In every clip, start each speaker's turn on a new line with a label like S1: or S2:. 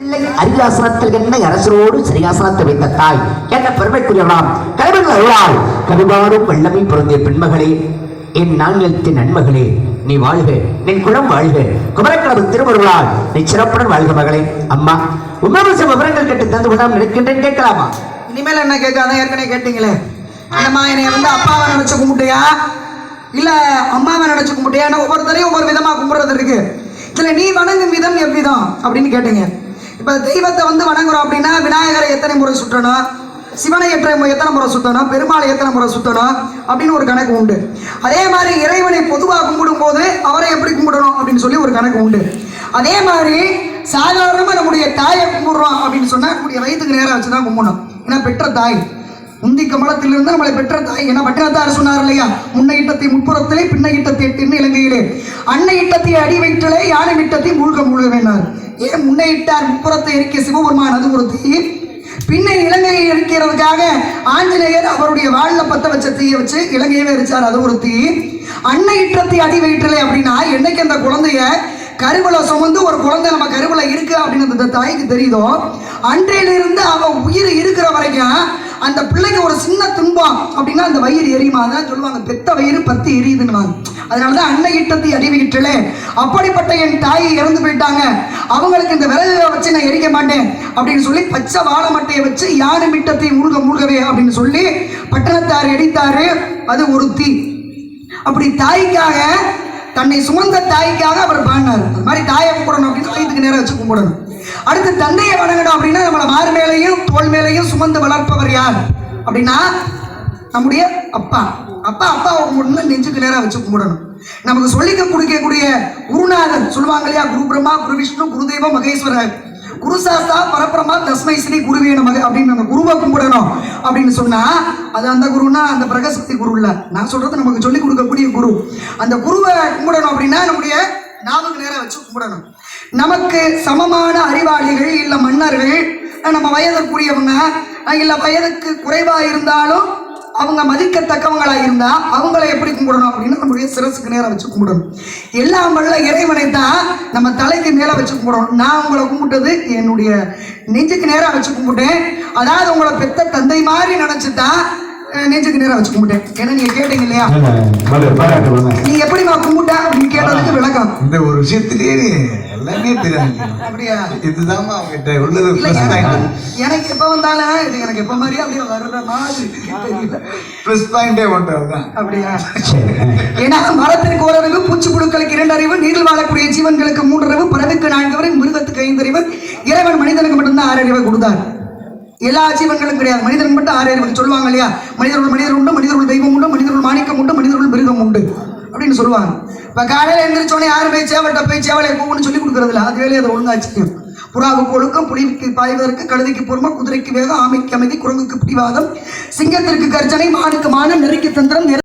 S1: பிள்ளை அரியாசனத்தில் என்ன அரசரோடு சரியாசனத்தை வைத்த தாய்? என்ன பெருமைக்குரியவளாம்? கலைவர்கள் அருளால். கருவாரும் வெள்ளமை பொருந்திய பெண்மகளே என் நாங்கத்தின் நன்மகளே நீ வாழ்க நின் குளம் வாழ்க. குமரக்கிழமை திருவருளால். நீ சிறப்புடன் வாழ்க மகளே. அம்மா உமாவச விவரங்கள் கேட்டு தந்து விடாம நினைக்கின்றேன் கேட்கலாமா?
S2: இனிமேல் என்ன கேட்காத ஏற்கனவே கேட்டீங்களே. அம்மா என்னை வந்து அப்பாவை நினைச்சு கும்பிட்டியா? இல்ல அம்மாவை நினைச்சு கும்பிட்டியா? ஒவ்வொருத்தரையும் ஒவ்வொரு விதமா கும்பிடுறது இருக்கு. இதுல நீ வணங்கும் விதம் எவ்விதம்? அப்படின்னு கேட்டீங்க. இப்போ தெய்வத்தை வந்து வணங்குறோம் அப்படின்னா விநாயகரை எத்தனை முறை சுற்றணும்? சிவனை எத்தனை எத்தனை முறை சுத்தணும் பெருமாளை எத்தனை முறை சுத்தணும் அப்படின்னு ஒரு கணக்கு உண்டு. அதே மாதிரி இறைவனை பொதுவாக கும்பிடும் போது அவரை எப்படி கும்பிடணும் அப்படின்னு சொல்லி ஒரு கணக்கு உண்டு. அதே மாதிரி சாதாரணமாக நம்முடைய தாயை கும்பிடுறோம் அப்படின்னு சொன்னா நம்முடைய வயிற்றுக்கு நேராக வச்சு தான் கும்பிடணும். ஏன்னா பெற்ற தாய். முந்தி கமலத்திலிருந்து நம்மளை பெற்ற தாய். என்ன பட்டினத்தார் சொன்னார் இல்லையா? முன்னை இட்டத்தை முற்புறத்திலே பின்னை இட்டத்தை எட்டின்னு இலங்கையிலே அன்னை இட்டத்தை அடி வயிற்றிலே யானை விட்டத்தை மூழ்க முழுவேனார் ஏன் முன்னையிட்டார் முப்புறத்தை இருக்கிய சிவபெருமான் அது ஒரு தீ பின்ன இலங்கையை இருக்கிறதுக்காக ஆஞ்சநேயர் அவருடைய வாழில் பத்த வச்ச தீயை வச்சு இலங்கையவே எரிச்சார் அது ஒரு தீ அன்னை இட்டத்தை அடி வயிற்றலை அப்படின்னா என்னைக்கு அந்த குழந்தைய கருவில சுமந்து ஒரு குழந்தை நம்ம கருவில இருக்கு அப்படின்னு அந்த தாய்க்கு தெரியுதோ? அன்றையிலிருந்து அவன் உயிர் இருக்கிற வரைக்கும் அந்த பிள்ளைக்கு ஒரு சின்ன துன்பம் அப்படின்னா அந்த வயிறு எரியுமா? தான் சொல்லுவாங்க பெத்த வயிறு பத்து எரியுதுன்னு அதனாலதான் அன்னை இட்டத்தை அறிவிக்கிட்டலே அப்படிப்பட்ட என் தாயை இறந்து போயிட்டாங்க. அவங்களுக்கு இந்த விறகு வச்சு நான் எரிக்க மாட்டேன் அப்படின்னு சொல்லி பச்சை வாழை மட்டையை வச்சு யானை மிட்டத்தை மூழ்க மூழ்கவே அப்படின்னு சொல்லி பட்டணத்தார் எடித்தாரு அது ஒரு தீ. அப்படி தாய்க்காக தன்னை சுமந்த தாய்க்காக அவர் பாடினார். அது மாதிரி தாயை கும்பிடணும் அப்படின்னு வயிற்றுக்கு நேரம் வச்சு கும்பிடணும். அடுத்து தந்தையை வணங்கணும் அப்படின்னா நம்மளை மார் மேலையும் தோல் மேலையும் சுமந்து வளர்ப்பவர் யார்? அப்படின்னா நம்முடைய அப்பா. அப்பா அப்பாவை கும்பிடணும் நெஞ்சுக்கு நேரம் வச்சு கும்பிடணும். நமக்கு சொல்லிக்க கொடுக்கக்கூடிய குருநாதர் சொல்லுவாங்க இல்லையா குரு பிரம்மா குரு விஷ்ணு குருதேவ மகேஸ்வரர். குரு சாஸ்தா பரபிரமா தஸ்மை ஸ்ரீ குருவே நமக அப்படின்னு நம்ம குருவை கும்பிடணும் அப்படின்னு சொன்னா அது அந்த குருனா அந்த பிரகசக்தி குரு இல்ல. நான் சொல்றது நமக்கு சொல்லி கொடுக்கக்கூடிய குரு. அந்த குருவை கும்பிடணும் அப்படின்னா நம்முடைய நாவுக்கு நேரம் வச்சு கும்பிடணும். நமக்கு சமமான அறிவாளிகள் இல்ல மன்னர்கள் நம்ம வயதுக்குரியவங்க இல்ல வயதுக்கு குறைவா இருந்தாலும் அவங்க மதிக்கத்தக்கவங்களாக இருந்தால் அவங்கள எப்படி கும்பிடணும் அப்படின்னு நம்முடைய சிரசுக்கு நேரம் வச்சு கும்பிடணும். எல்லாம் வல்ல இறைவனை தான் நம்ம தலைக்கு மேல வச்சு கும்பிடணும். நான் உங்களை கும்பிட்டது என்னுடைய நெஞ்சுக்கு நேராக வச்சு கும்பிட்டேன். அதாவது உங்களை பெத்த தந்தை மாதிரி நினச்சி தான் நெஞ்சுக்கு நேரா வச்சு கும்பிட்டேன். ஏன்னா நீங்க கேட்டீங்க இல்லையா நீ எப்படிமா கும்பிட்ட? அப்படின்னு கேட்டதுக்கு விளக்கம்.
S3: இந்த ஒரு விஷயத்திலேயே நீ எல்லாமே தெரியாது
S2: அப்படியா?
S3: இதுதான் அவங்ககிட்ட உள்ளது
S2: எனக்கு எப்ப வந்தாலும் இது எனக்கு எப்ப மாதிரி அப்படியே வர்ற மாதிரி தெரியல.
S3: ப்ளஸ் பாயிண்டே ஒன்றது தான்
S2: அப்படியா? ஏன்னா மரத்திற்கு அறிவு பூச்சி புழுக்களுக்கு இரண்டு அறிவு நீரில் வாழக்கூடிய ஜீவன்களுக்கு மூன்று அறிவு பறவைக்கு நான்கு அறிவு மிருகத்துக்கு ஐந்து அறிவு இறைவன் மனிதனுக்கு மட்டும்தான் ஆறு அறிவை கொடுத்தார். எல்லா ஜீவன்களும் கிடையாது. மனிதன் மட்டும் ஆறு அறிவு சொல்லுவாங்க இல்லையா? மனிதர்கள் மனிதர் உண்டு மனிதர்கள் தெய்வம் உண்டு மனிதர்கள் மாணிக்கம் உண்டு மனிதர்கள் மிருகம் உண்டு. அப்படின்னு சொல்லுவாங்க. இப்ப காலையில் எழுந்திரிச்சோடனே யாரும் போய் சேவட்டை போய் சேவலை கூவுன்னு சொல்லி கொடுக்கறது இல்ல அது வேலையை அதை ஒழுங்கா செய்யும் புறாவுக்கு ஒழுக்கம் புலிக்கு பாய்வதற்கு கழுதைக்கு பொறுமை குதிரைக்கு வேகம் ஆமைக்கு அமைதி குரங்குக்கு பிடிவாதம் சிங்கத்திற்கு கர்ஜனை மானுக்கு மானம் நெருக்கி தந்திரம் நெரு-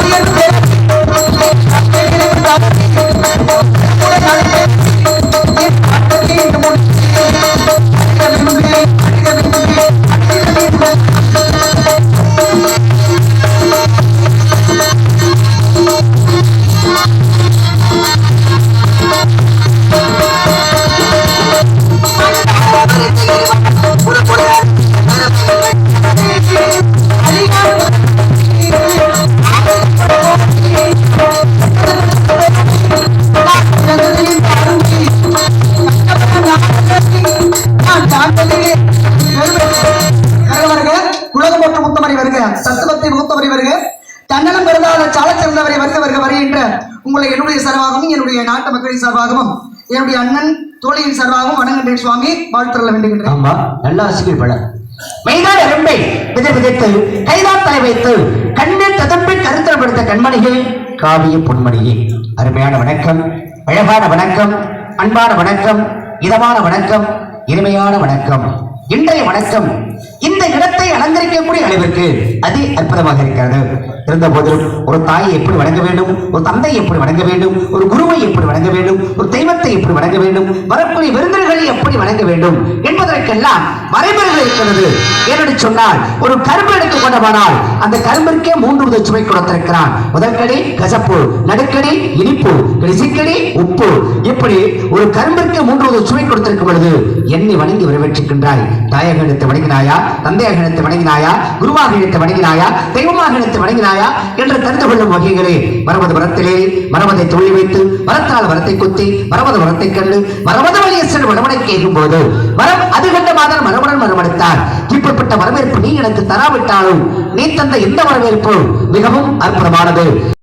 S2: வருக வென்பேன் வருக. சத்துவத்தை மூத்தவரை வருக. தன்னலம் பெருதாத சால சிறந்தவரை வருக வருக வருகின்ற உங்களை என்னுடைய சார்பாகவும் என்னுடைய நாட்டு மக்களின் சார்பாகவும் என்னுடைய அண்ணன் தோழியின் சார்பாகவும் வணங்குகின்றேன் சுவாமி. வாழ்த்துள்ள வேண்டுகின்றேன்.
S1: ஆமா நல்ல ஆசிரியர் பல மெய்தான எறும்பை விதை விதைத்து கைதான் தலை வைத்து கண்ணில் ததம்பி கருத்தல் படுத்த கண்மணிகள் காவிய பொன்மணியே. அருமையான வணக்கம் அழகான வணக்கம் அன்பான வணக்கம் இதமான வணக்கம் இனிமையான வணக்கம். இன்றைய வணக்கம் இந்த இடத்தை அலங்கரிக்கக்கூடிய அளவிற்கு அதி அற்புதமாக இருக்கிறது. இருந்த போதிலும் ஒரு தாயை எப்படி வணங்க வேண்டும்? ஒரு தந்தை எப்படி வணங்க வேண்டும்? ஒரு குருவை எப்படி வணங்க வேண்டும்? ஒரு தெய்வத்தை எப்படி வணங்க வேண்டும்? வரக்கூடிய விருந்தினர்களை எப்படி வணங்க வேண்டும்? என்பதற்கெல்லாம் வரைமுறைகள் இருக்கிறது. ஏனென்று சொன்னால் ஒரு கரும்பு எடுத்துக் கொண்டவானால் அந்த கரும்பிற்கே மூன்று வித சுவை கொடுத்திருக்கிறான். முதற்கடி கசப்பு. நடுக்கடி இனிப்பு. கடைசிக்கடி உப்பு. இப்படி ஒரு கரும்பிற்கு மூன்று வித சுவை கொடுத்திருக்கும் பொழுது என்னை வணங்கி வரவேற்றுக்கின்றாய் தாயகம் எடுத்து வணங்கினாயா? வணங்கினாயா? தந்தையாக எடுத்து வணங்கினாயா? குருவாக எடுத்து வணங்கினாயா? தெய்வமாக எடுத்து வணங்கினாயா? என்று தெரிந்து கொள்ளும் வகைகளே வரவது வரத்திலே மரமதை தொழில் வைத்து மரத்தால் வரத்தை குத்தி வரவது வரத்தை கண்டு வரவது வழியை சென்று மரமனை கேட்கும் போது மரம் அது கண்ட மாதர் மரபுடன் மரமடைத்தார் இப்படிப்பட்ட வரவேற்பு நீ எனக்கு தராவிட்டாலும் நீ தந்த இந்த வரவேற்பு மிகவும் அற்புதமானது.